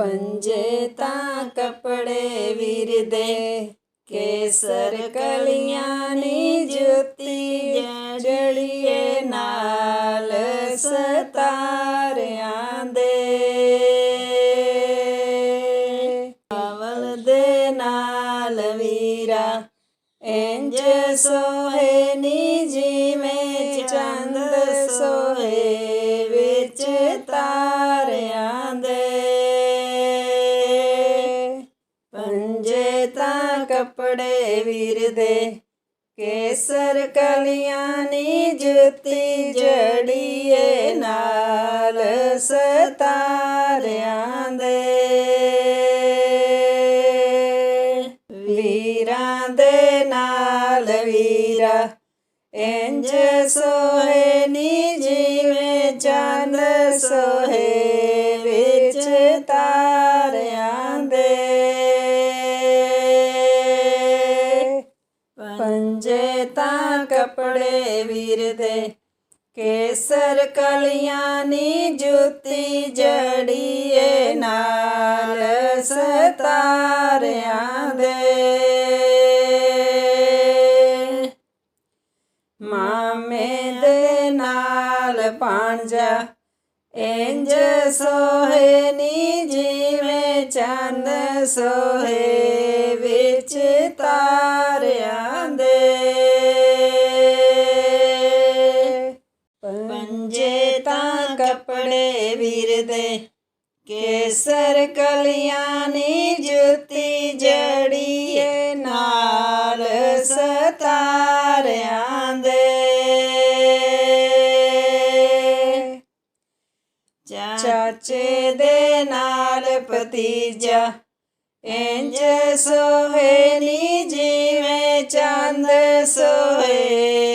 ਪੰਜੇ ਤਾਂ ਕੱਪੜੇ ਵੀਰ ਦੇ, ਕੇਸਰ ਕਲੀਆਂ ਨੀ ਜੁੱਤੀ ਜੜੀਏ ਨਾਲ ਸਤਾਰਿਆਂ ਦੇ। ਅਵਲ ਦੇ ਨਾਲ ਵੀਰਾ, ਇੰਜ ਸੋਹੇ ਨੀ ਜੀ ਕੱਪੜੇ ਵੀਰ ਦੇ ਕੇਸਰ ਕਲੀਆਂ ਨੀ ਜੁੱਤੀ ਜੜੀਏ ਨਾਲ ਸਤਾਰਿਆਂ ਦੇ। ਵੀਰਾਂ ਦੇ ਨਾਲ ਵੀਰਾ, ਇੰਜ ਸੋਹੇ ਨੀ ਜਿਵੇਂ ਚੰਦ ਸੋਹੇ ਵਿੱਚ ਤਾਰਿਆਂ ਕੱਪੜੇ ਵੀਰ ਦੇ ਕੇਸਰ ਕਲੀਆਂ ਨੀ ਜੁੱਤੀ ਜੜੀਏ ਨਾਲ ਸਤਾਰਿਆਂ ਦੇ। ਮਾਮੇ ਦੇ ਨਾਲ ਪਾਂਜਾ ਇੰਜ ਸੋਹੇ ਨੀ ਜਿਵੇਂ ਚੰਦ ਸੋਹੇ। ਕੱਪੜੇ ਵੀਰ ਦੇ ਕੇਸਰ ਕਲੀਆਂ ਨੀ ਜੁੱਤੀ ਜੜੀਏ ਨਾਲ ਸਤਾਰਿਆਂ ਦੇ। ਚਾਚੇ ਦੇ ਨਾਲ ਭਤੀਜਾ, ਇੰਜ ਸੋਹੇ ਨੀ ਜਿਵੇਂ ਚੰਦ ਸੋਹੇ।